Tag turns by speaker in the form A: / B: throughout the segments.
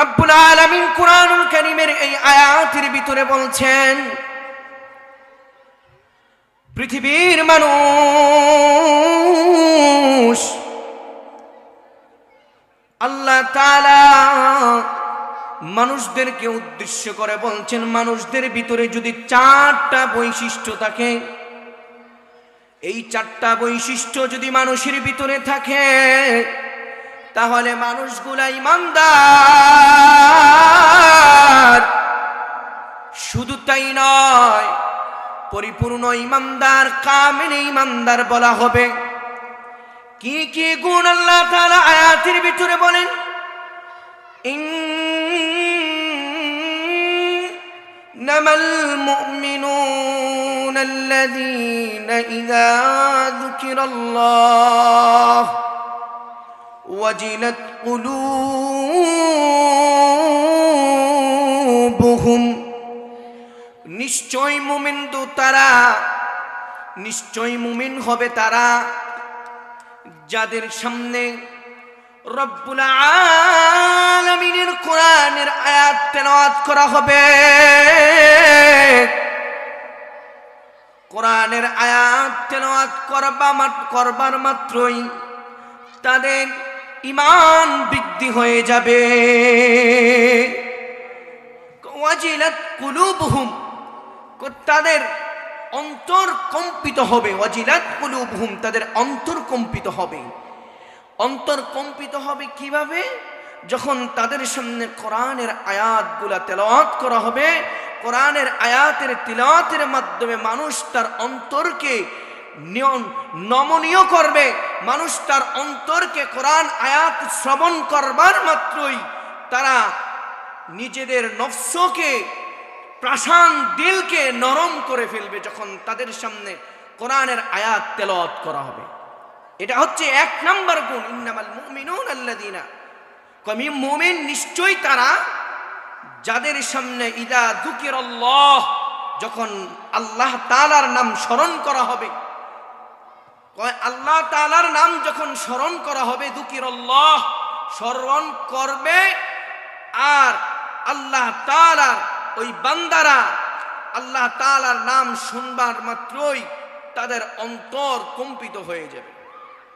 A: রব্বুল আলামিন কোরআনুল কারীমের এই আয়াতের ভিতরে বলছেন, পৃথিবীর মানুষ আল্লাহ তাআলা মানুষদেরকে উদ্দেশ্য করে বলছেন, মানুষদের ভিতরে যদি চারটা বৈশিষ্ট্য থাকে, এই চারটা বৈশিষ্ট্য যদি মানুষের ভিতরে থাকে তাহলে মানুষগুলা ইমানদার শুধু তাই নয় পরিপূর্ণ ইমানদার কামিল ইমানদার বলা হবে কি কি গুণ আল্লাহ তাআলা আয়াতের ভিতরে বলেন إنما المؤمنون الذين إذا ذكر الله وجلت قلوبهم নিশ্চয় মুমিন তো তারা নিশ্চয় মুমিন হবে তারা যাদের সামনে রব্বুল আলামিনের কোরআনের আয়াত তেলাওয়াত করা হবে কোরআনের আয়াত তেলাওয়াত করবা মাত- করবার মাত্রই তাদের ইমান বৃদ্ধি হয়ে যাবে। তাদের অন্তর কম্পিত হবে। ওয়াজিলাত কুলুবহুম, তাদের অন্তর কম্পিত হবে। অন্তর কম্পিত হবে কীভাবে? যখন তাদের সামনে কোরআনের আয়াতগুলা তেলাওয়াত করা হবে, কোরআনের আয়াতের তিলাওয়াতের মাধ্যমে মানুষ তার অন্তরকে নমনীয় করবে। মানুষ তার অন্তরকে কোরআন আয়াত শ্রবণ করবার মাত্রই তারা নিজেদের নফসকে, প্রাসান দিলকে নরম করে ফেলবে যখন তাদের সামনে কোরআনের আয়াত তেলাওয়াত করা হবে। এটা হচ্ছে এক নম্বর গুণ। ইন্নামাল মুমিনুন আল্লাযিনা। কমি মুমিন নিশ্চয়ই তারা যাদের সামনে ইদা দুকির যখন আল্লাহ তাআলার নাম স্মরণ করা হবে কয়, আল্লাহ তালার নাম যখন স্মরণ করা হবে দুকির আল্লাহ স্মরণ করবে আর আল্লাহ তালার ওই বান্দারা আল্লাহ তালার নাম শুনবার মাত্রই তাদের অন্তর কম্পিত হয়ে যাবে।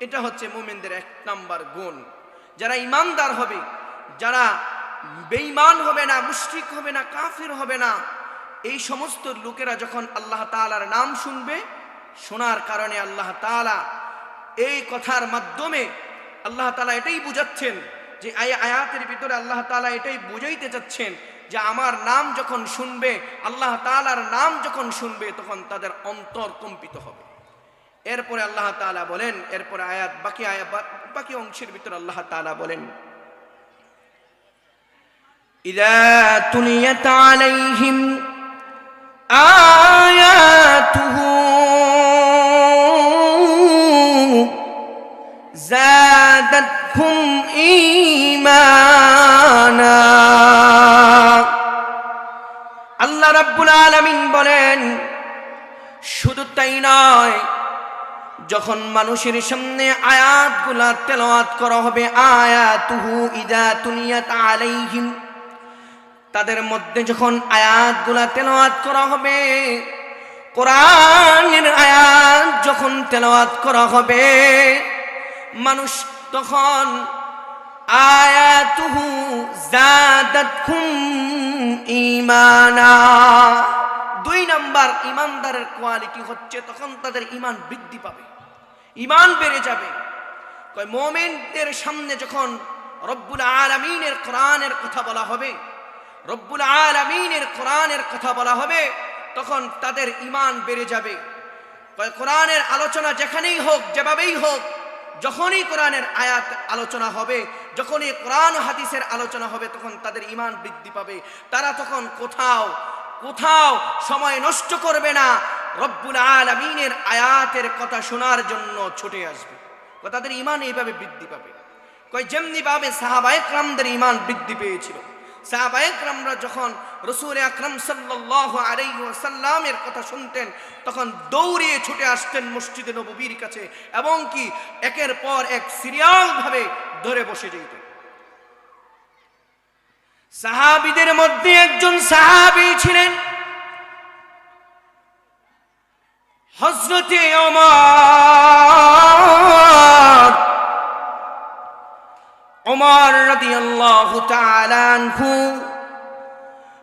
A: এটা হচ্ছে মুমিনদের এক নাম্বার গুণ। যারা ইমানদার হবে, যারা বেঈমান হবে না, মুশরিক হবে না, কাফির হবে না, এই সমস্ত লোকেরা যখন আল্লাহ তালার নাম শুনবে শোনার কারণে আল্লাহ তাআলা এই কথার মাধ্যমে আল্লাহ তাআলা এটাই বুঝাচ্ছেন যে এই আয়াতের ভিতরে আল্লাহ তাআলা এটাই বুঝাইতে চাচ্ছেন যে আমার নাম যখন শুনবে আল্লাহ তাআলার নাম যখন শুনবে তখন তাদের অন্তর কম্পিত হবে এরপরে আল্লাহ তাআলা বলেন এরপরে আয়াত বাকি আয়াত বাকি অংশের ভিতরে আল্লাহ তাআলা বলেন إذا تليت عليهم آياته زادتهم إيمانا আল্লাহ রাব্বুল আলামিন বলেন শুধু তাই নয় যখন মানুষের সামনে আয়াতগুলা তেলাওয়াত করা হবে আয়াতুহু ইদা তুনিয়াত আলাইহিম তাদের মধ্যে যখন আয়াতগুলা তেলাওয়াত করা হবে কোরআনের আয়াত যখন তেলাওয়াত করা হবে মানুষ তখন আয়াতুহু জাদাতহুম ঈমানা। দুই নাম্বার ইমানদারের কোয়ালিটি হচ্ছে তখন তাদের ইমান বৃদ্ধি পাবে ইমান বেড়ে যাবে। কয়, মোমেনদের সামনে যখন রব্বুল আলামিনের কোরআনের কথা বলা হবে, রব্বুল আলামিনের কোরআনের কথা বলা হবে, তখন তাদের ইমান বেড়ে যাবে। কয়, কোরআনের আলোচনা যেখানেই হোক, যেভাবেই হোক যখনই কোরআনের আয়াত আলোচনা হবে, যখনই কোরআন হাদিসের আলোচনা হবে, তখন তাদের ইমান বৃদ্ধি পাবে। তারা তখন কোথাও কোথাও সময় নষ্ট করবে না। রব্বুল আলমিনের আয়াতের কথা শোনার জন্য ছুটে আসবে। তাদের ইমান এইভাবে বৃদ্ধি পাবে। কয় যেমনি ভাবে সাহাবায়করামদের ইমান বৃদ্ধি পেয়েছিল। সাহাবায়করামরা যখন রসুল আকরম সাল্লাহ আলাইসাল্লামের কথা শুনতেন, তখন দৌড়িয়ে ছুটে আসতেন মসজিদে নববীর কাছে এবং কি একের পর এক সিরিয়াল ভাবে ধরে বসে যেতেন। সাহাবিদের মধ্যে একজন সাহাবি ছিলেন। হজরতে অমর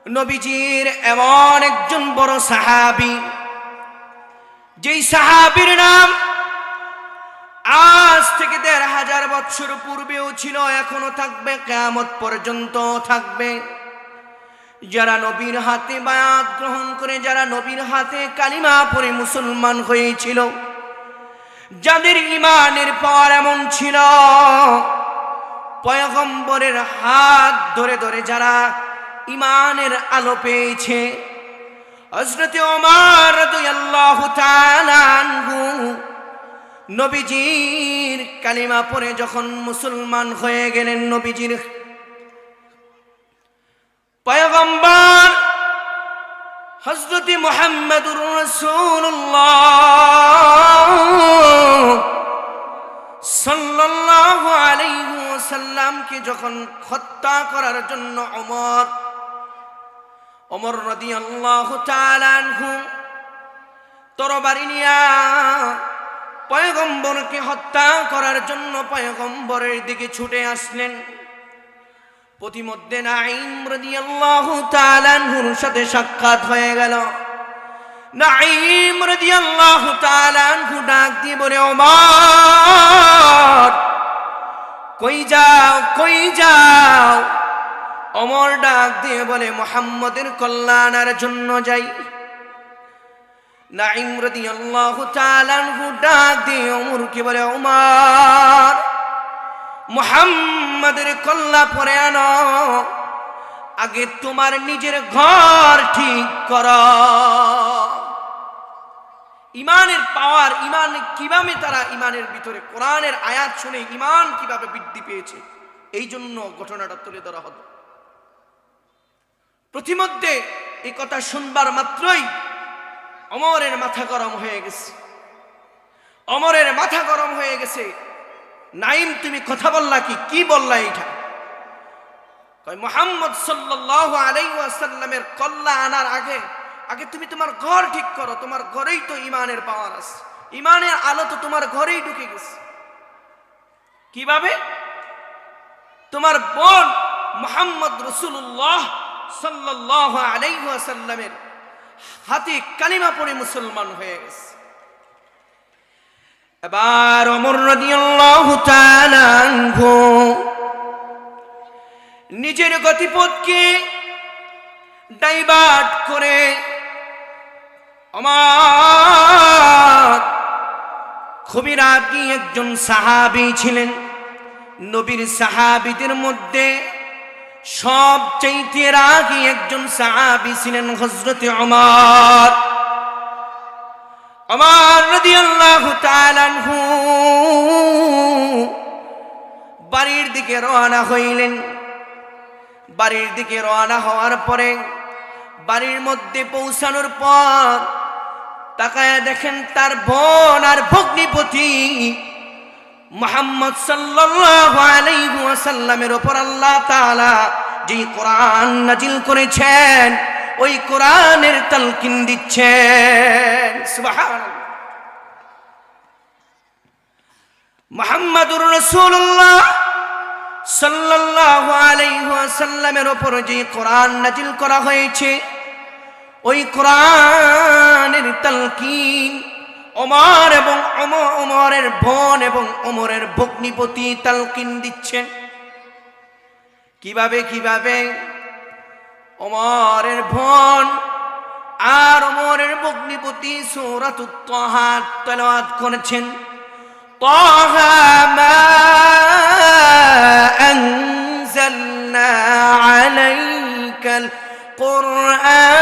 A: নবীজির এমন একজন বড় সাহাবী, যেই সাহাবীর নাম আজ থেকে দেড় হাজার বছর পূর্বেও ছিল, এখনও থাকবে, কেয়ামত পর্যন্ত থাকবে। যারা নবীর হাতে বায়াত গ্রহণ করে, যারা নবীর হাতে কালিমা পরে মুসলমান হয়েছিল, যাদের ইমানের পর এমন ছিল পয়গম্বরের হাত ধরে ধরে যারা ইমানের আলো পেয়েছে হজরতে ওমর নবীজির কালিমা পরে যখন মুসলমান হয়ে গেলেন নবীজির পয়গম্বর হজরতে মোহাম্মদুর রাসূলুল্লাহ সাল্লাল্লাহু আলাইহি ওয়াসাল্লামকে যখন হত্যা করার জন্য ওমর রাদিয়াল্লাহু তাআলা আনহু তরবারি নিয়া পয়গম্বরকে হত্যা করার জন্য পয়গম্বরের দিকে ছুটে আসলেন। প্রতিমধ্যে নাইম রাদিয়াল্লাহু তাআলা আনহুর সাথে সাক্ষাৎ হয়ে গেল। নাইম রাদিয়াল্লাহু তাআলা আনহু ডাক দিয়ে বলে কই যাও কই যাও? অমর ডাক দিয়ে বলে, মোহাম্মদের কল্যাণের জন্য যাই। ডাক বলে কল্লা পরে আগে তোমার নিজের ঘর ঠিক কর। ইমানের পাওয়ার, ইমান কীভাবে তারা ইমানের ভিতরে, কোরআনের আয়াত শুনে ইমান কীভাবে বৃদ্ধি পেয়েছে? এই জন্য ঘটনাটা তুলে ধরা হলো। প্রতিমধ্যে এই কথা শুনবার মাত্রই অমরের মাথা গরম হয়ে গেছে। অমরের মাথা গরম হয়ে গেছে। নাইম তুমি কথা বললা কি? কি বললা এইটা? মোহাম্মদ সাল্লাল্লাহু আলাইহি ওয়াসাল্লামের কল্লা আনার আগে আগে তুমি তোমার ঘর ঠিক করো, তোমার ঘরেই তো ইমানের পাওয়ার আছে। ইমানের আলো তো তোমার ঘরেই ঢুকে গেছে। কীভাবে? তোমার বোন মোহাম্মদ রসুল্লাহ সাল্লাল্লাহু আলাইহি ওয়াসাল্লামের হাতে কালিমা পড়ে মুসলমান হয়ে গেছে। এবার অমর রাদিয়াল্লাহু তাআলা নিজের গতিপথকে ডাইভার্ট করে আমার খুবই রাগী একজন সাহাবী ছিলেন। নবীর সাহাবিদের মধ্যে সব চাইতে রাগী একজন সাহাবী ছিলেন হজরতে অমর। আমার তাআলা আনহু বাড়ির দিকে রওনা হইলেন। বাড়ির দিকে রওনা হওয়ার পরে বাড়ির মধ্যে পৌঁছানোর পর তাকায় দেখেন তার বোন আর ভগ্নিপতি মোহাম্মদ ওয়াসাল্লামের উপর আল্লাহ তাআলা যে কোরআন নাজিল করেছেন, ওই কোরআনের তালকিন দিচ্ছেন। মুহাম্মাদুর রাসূলুল্লাহ সাল্লাল্লাহু আলাইহি ওয়াসাল্লামের উপর যে কোরআন নাজিল করা হয়েছে ওই কোরআনের তালকিন ওমর এবং ওম- ওমরের বোন এবং ওমরের ভগ্নিপতি তালকিন দিচ্ছেন কিভাবে কিভাবে ওমরের বোন আর ওমরের ভগ্নিপতি সূরাতুত তাহা তেলাওয়াত করেছেন طه ما أنزلنا عليك القرآن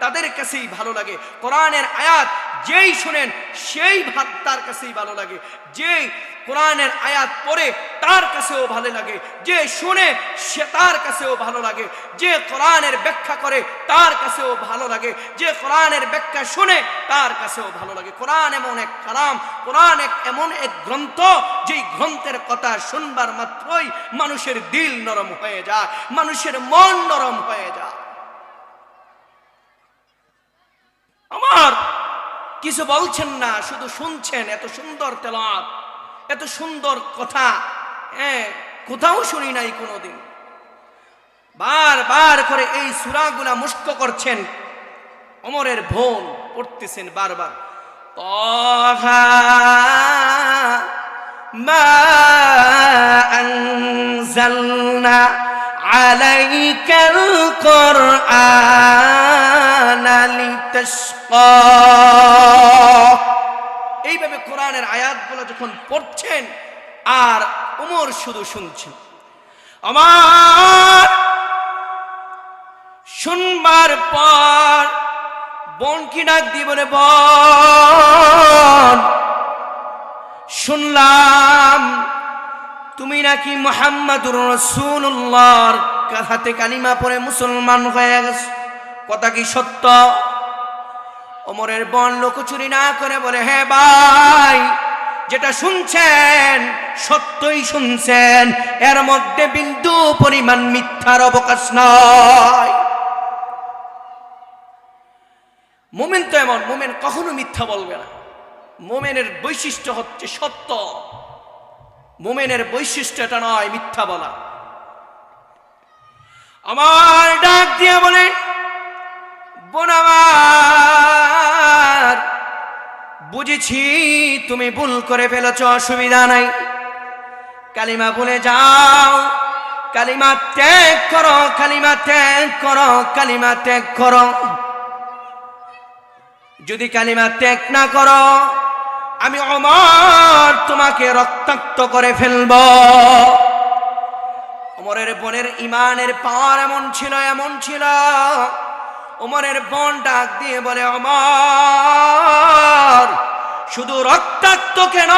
A: তাদের কাছেই ভালো লাগে। কোরআনের আয়াত যেই শুনেন, সেই ভাত তার কাছেই ভালো লাগে। যে কোরআনের আয়াত পড়ে তার কাছেও ভালো লাগে। যে শুনে, সে তার কাছেও ভালো লাগে। যে কোরআনের ব্যাখ্যা করে তার কাছেও ভালো লাগে। যে কোরআনের ব্যাখ্যা শুনে তার কাছেও ভালো লাগে। কোরআন এমন এক কালাম, কোরআন এক এমন এক গ্রন্থ, যেই গ্রন্থের কথা শুনবার মাত্রই মানুষের দিল নরম হয়ে যায়, মানুষের মন নরম হয়ে যায়। আমার, কিছু বলছেন না, শুধু শুনছেন, এত সুন্দর তেলাওয়াত, এত সুন্দর কথা হ্যাঁ কোথাও শুনি নাই কোনোদিন। বার বার করে এই সুরাগুলা মুস্ক করছেন অমরের ভোন পড়তেছেন বারবার আলাইকাল কোরআন। এইভাবে কোরআনের আয়াতগুলো যখন পড়ছেন, আর উমর শুধু শুনছেন। আমার শুনবার পর বোন কি ডাক দিয়ে বলে, বোন, শুনলাম তুমি নাকি মোহাম্মদুর রসুল্লাহর হাতে কালিমা পরে মুসলমান হয়ে গেছ। কথা কি সত্য? ওমরের বন লোকচুরি না করে বলে হ্যাঁ ভাই, যেটা শুনছেন, সত্যই শুনছেন, এর মধ্যে বিন্দু পরিমাণ মিথ্যার অবকাশ নয়। মোমেন তো এমন, মোমেন কখনো মিথ্যা বলবে না। মোমেনের বৈশিষ্ট্য হচ্ছে সত্য। মোমেনের বৈশিষ্ট্য এটা নয় মিথ্যা বলা। আমার ডাক দিয়ে বলে বোন আমার বুঝেছি তুমি ভুল করে ফেলেছ, অসুবিধা নাই। কালিমা ভুলে যাও। কালিমা ত্যাগ করো, কালিমা ত্যাগ করো, কালিমা ত্যাগ করো। যদি কালিমা ত্যাগ না করো, আমি অমর তোমাকে রক্তাক্ত করে ফেলব। অমরের বোনের ইমানের পাওয়ার এমন ছিল এমন ছিল। ওমরের বোন ডাক দিয়ে বলে অমর শুধু রক্তাক্ত কেন?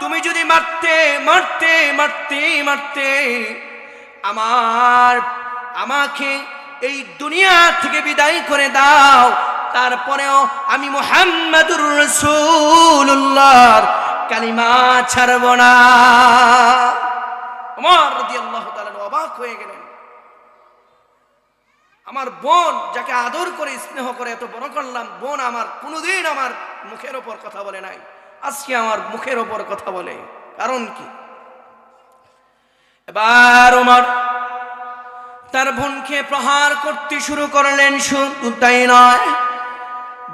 A: তুমি যদি মারতে মারতে মারতে মারতে, আমার, আমাকে এই দুনিয়া থেকে বিদায় করে দাও। তারপরেও আমি মোহাম্মদুর রসুল্লাহর কালিমা ছাড়ব না। আমার রদি আল্লাহ অবাক হয়ে গেলেন। আমার বোন যাকে আদর করে, স্নেহ করে এত বড় করলাম, বোন আমার কোনোদিন আমার মুখের ওপর কথা বলে নাই। আজকে আমার মুখের ওপর কথা বলে। কারণ কি? এবার ওমর তার বোনকে প্রহার করতে শুরু করলেন। শুধু তাই নয়,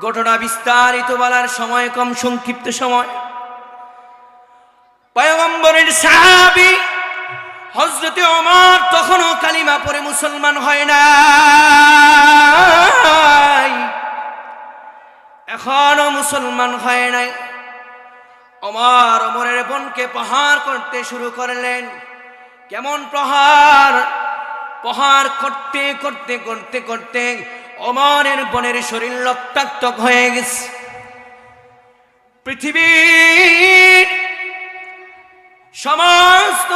A: ঘটনা বিস্তারিত বলার সময় কম, সংক্ষিপ্ত সময়। পয়গম্বরের সাহাবী হজরতে অমর তখনও কালিমা পরে মুসলমান হয় না এখনও মুসলমান হয় নাই। অমর অমরের বোনকে প্রহার করতে শুরু করলেন। কেমন প্রহার? প্রহার করতে করতে করতে করতে অমরের বনের শরীর রক্তাক্ত হয়ে গেছে। পৃথিবীর সমস্ত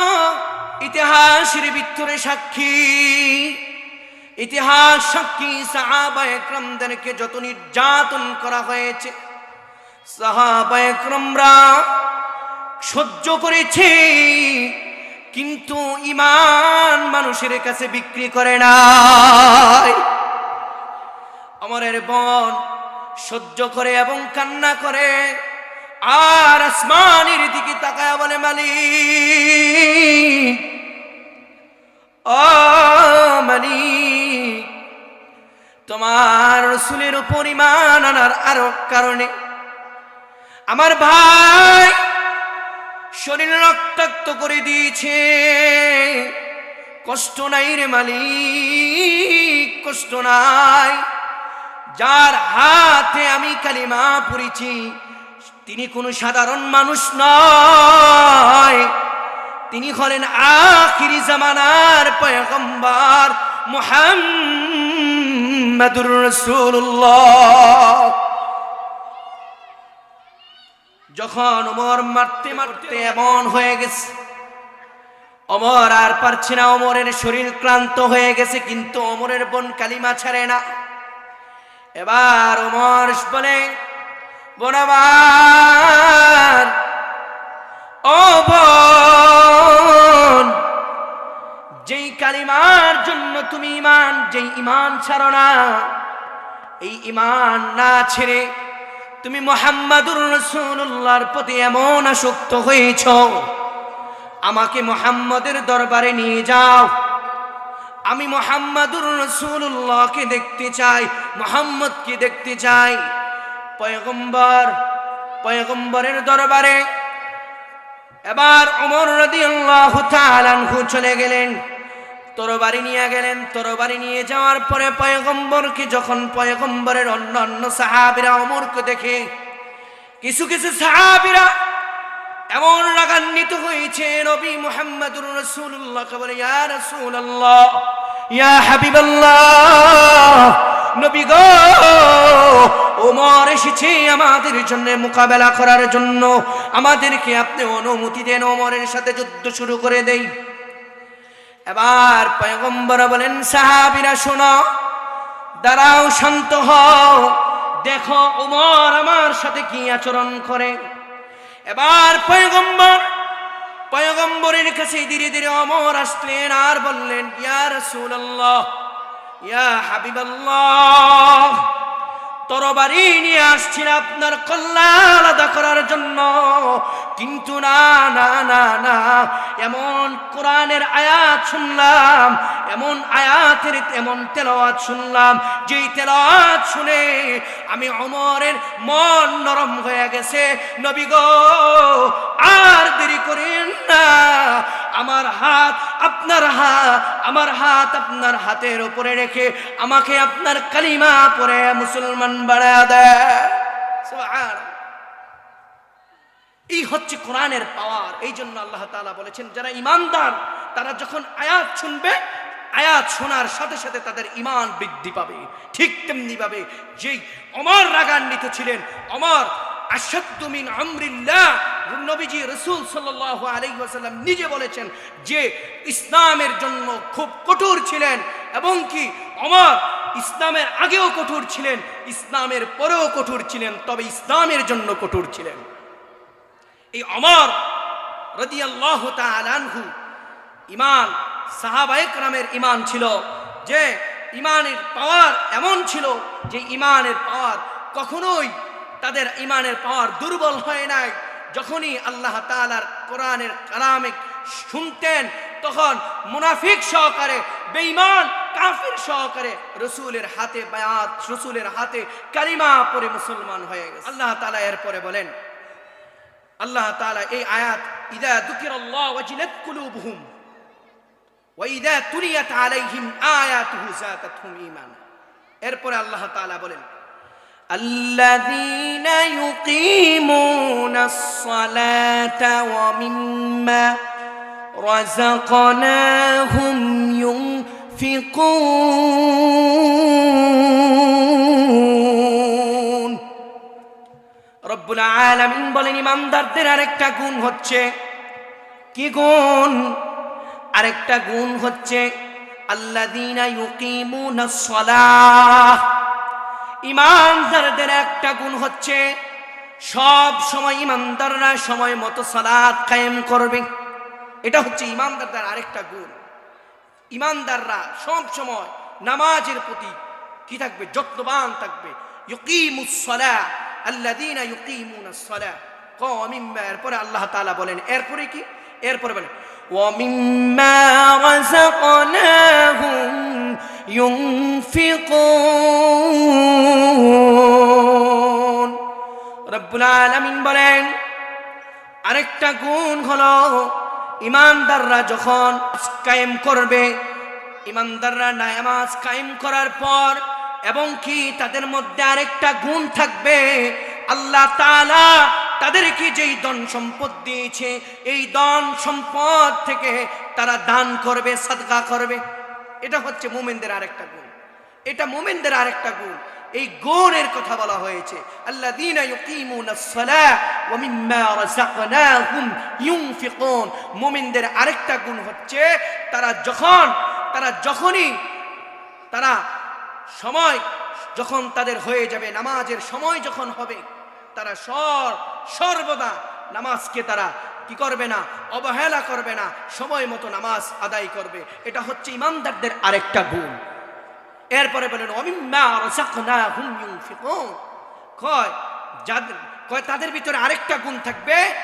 A: ইতিহাসের ভিতরে সাক্ষী, ইতিহাস সাক্ষী সাহাবা একরমদেরকে যত নির্যাতন করা হয়েছে, সাহাবা একরমরা সহ্য করেছে, কিন্তু ইমান মানুষের কাছে বিক্রি করে নাই। আমারের বন সহ্য করে এবং কান্না করে আর আসমানের দিকে তাকায় বলে, মালিক, ও মালিক, তোমার রসুলের পরিমাণ আনার আরও কারণে আমার ভাই শরীর রক্তাক্ত করে দিয়েছে। কষ্ট নাই রে মালিক, কষ্ট নাই। যার হাতে আমি কালিমা পড়েছি তিনি কোনো সাধারণ মানুষ নয়। তিনি হলেন আখিরি জামানার পয়গম্বর মুহাম্মাদুর রাসূলুল্লাহ। যখন ওমর মারতে মারতে এমন হয়ে গেছে অমর আর পারছে না অমরের শরীর ক্লান্ত হয়ে গেছে, কিন্তু অমরের বোন কালিমা ছাড়ে না। এবার অমর বলে বোন আমার ও বোন, যেই কালিমার জন্য তুমি ইমান যেই ইমান ছাড়ো না, এই ইমান না ছেড়ে তুমি মোহাম্মদুর রসুল্লাহর প্রতি এমন আসক্ত হয়েছ, আমাকে মোহাম্মদের দরবারে নিয়ে যাও। আমি মোহাম্মদুর রসুল্লাহকে দেখতে চাই, মোহাম্মদকে দেখতে চাই। পয়গম্বর, পয়গম্বরের দরবারে এবার অমর আল্লাহ চলে গেলেন, তরবারি নিয়ে গেলেন। তরবারি নিয়ে যাওয়ার পরে পয়গম্বরকে যখন পয়গম্বরের অন্য অন্য সাহাবিরা অমরকে দেখে, কিছু কিছু সাহাবিরা এমন রাগান্বিত হয়েছে, নবী মুহাম্মদুর রাসূলুল্লাহকে বলে, ইয়া রাসূলুল্লাহ, ইয়া হাবিবাল্লাহ নবী গো ওমর এসেছে আমাদের জন্য মোকাবেলা করার জন্য। আমাদেরকে আপনি অনুমতি দেন ওমরের সাথে যুদ্ধ শুরু করে দেই। এবার পয়গম্বর বলেন, সাহাবিরা শোনো, দাঁড়াও, শান্ত হও। দেখো, উমর আমার সাথে কি আচরণ করে। এবার পয়গম্বর, পয়গম্বরের কাছে ধীরে ধীরে অমর আসলেন আর বললেন, ইয়া রাসূলুল্লাহ ইয়া হাবিবাল্লাহ তরবারি নিয়ে আসছিল আপনার কল্যাণ আলাদা করার জন্য। কিন্তু না না না না। এমন কোরআনের আয়াত শুনলাম, এমন আয়াতের এমন তেলাওয়াত শুনলাম, যেই তেলাওয়াত শুনে আমি অমরের মন নরম হয়ে গেছে। নবী গো, আর দেরি করেন না। আমার হাত আপনার হাত, আমার হাত আপনার হাতের উপরে রেখে আমাকে আপনার কালিমা পরে মুসলমান বাড়া দেয়। এই হচ্ছে কোরআনের পাওয়ার। এই জন্য আল্লাহ তাআলা বলেছেন, যারা ইমানদার তারা যখন আয়াত শুনবে, আয়াত শোনার সাথে সাথে তাদের ইমান বৃদ্ধি পাবে। ঠিক তেমনি ভাবে যেই অমর রাগান্বিত ছিলেন, অমর আসাদ্দুমিন আমরিল্লাহ, নবীজি রসুল সাল্লাহ আলাইসাল্লাম নিজে বলেছেন যে ইসলামের জন্য খুব কঠোর ছিলেন এবং কি অমর ইসলামের আগেও কঠোর ছিলেন, ইসলামের পরেও কঠোর ছিলেন, তবে ইসলামের জন্য কঠোর ছিলেন। এই অমর রদিয়াল্লাহ তালানহু ইমান সাহাবায়ক নামের ইমান ছিল যে ইমানের পাওয়ার এমন ছিল যে ইমানের পাওয়ার কখনোই তাদের ইমানের পাওয়ার দুর্বল হয় নাই। যখনই আল্লাহ তালার কোরআনের কালামে শুনতেন, তখন মুনাফিক সহকারে, বেঈমান, কাফির সহকারে রসুলের হাতে বায়াত, রসুলের হাতে কালিমা পরে মুসলমান হয়ে গেছে। আল্লাহ তালা এরপরে বলেন আল্লাহ তাআলা এই আয়াত ইদা দুকিরাল্লাহ ওয়াজিলাত কুলুবুহুম ওয়া ইদা তুলিয়াত আলাইহিম আয়াতুহু যাতাতহুম ঈমানা এরপরে আল্লাহ তাআলা বলেন الذين يقيمون الصلاة ومما رزقناهم ينفقون রব্বুল আলামিন বলেন, ইমানদারদের আরেকটা গুণ হচ্ছে, কি গুণ? আরেকটা গুণ হচ্ছে, আল্লাযীনা ইউকিমুনাস সালাহ। ইমানদারদের একটা গুণ হচ্ছে, সব সময় ইমানদাররা সময় মতো সালাত কায়েম করবে। এটা হচ্ছে ইমানদারদের আরেকটা গুণ। ইমানদাররা সব সময় নামাজের প্রতি কি থাকবে? যত্নবান থাকবে। ইউকিমুস সালাহ আল্লাযীনা ইউকিমুনাস সালাহ কমিম্মা এরপরে আল্লাহ তাআলা বলেন এরপরে কি এরপরে বলেন ওয়ামিম্মা রাযাকনাহুম ينفقون رب العالمين বলেন আরেকটা গুণ হলো ইমানদাররা যখন কায়েম করবে ইমানদাররা নামাজ কায়েম করার পর এবং কি তাদের মধ্যে আরেকটা গুণ থাকবে? আল্লাহ তাআলা তাদেরকে যেই ধন সম্পদ দিয়েছে, এই ধন সম্পদ থেকে তারা দান করবে, সাদকা করবে। এটা হচ্ছে মুমিনদের আরেকটা গুণ। এটা মোমেনদের আরেকটা গুণ। এই গুণের কথা বলা হয়েছে। ইউনফিকুন। মুমিনদের আরেকটা গুণ হচ্ছে, তারা যখন, তারা যখনই, তারা সময় যখন তাদের হয়ে যাবে, নামাজের সময় যখন হবে, তারা সর, সর্বদা নামাজকে তারা কি করবে না, অবহেলা করবে না, সময় মতো নামাজ আদায় করবে। এটা হচ্ছে ইমানদারদের আরেকটা গুণ। এরপরে বলেন কয় যাদের কয়, তাদের ভিতরে আরেকটা গুণ থাকবে,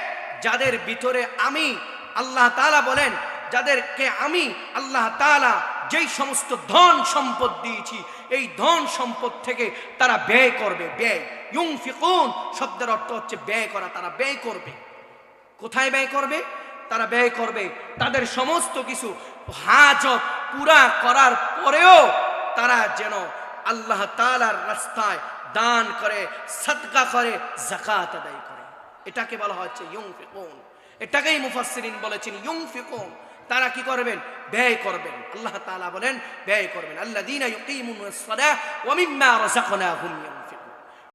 A: যাদের ভিতরে আমি আল্লাহ তাআলা বলেন, যাদেরকে আমি আল্লাহ তাআলা যেই সমস্ত ধন সম্পদ দিয়েছি, এই ধন সম্পদ থেকে তারা ব্যয় করবে, ব্যয়। ইউনফিকুন শব্দের অর্থ হচ্ছে ব্যয় করা, তারা ব্যয় করবে। কোথায় ব্যয় করবে? তারা ব্যয় করবে তাদের সমস্ত কিছু হাজত পুরা করার পরেও তারা যেন আল্লাহ তালার রাস্তায় দান করে সৎকা করে জাকাত আদায় করে। এটাকে বলা হচ্ছে ইয়ং ফিকুন এটাকেই মুফাসসিরিন বলেছেন ইয়ং ফিকুন তারা কি করবেন? ব্যয় করবেন। আল্লাহ তাআলা বলেন, ব্যয় করবেন। আল্লাযীনা ইউকিমুনাস সালাহ ওয়া মিম্মা রাযাকনাহুম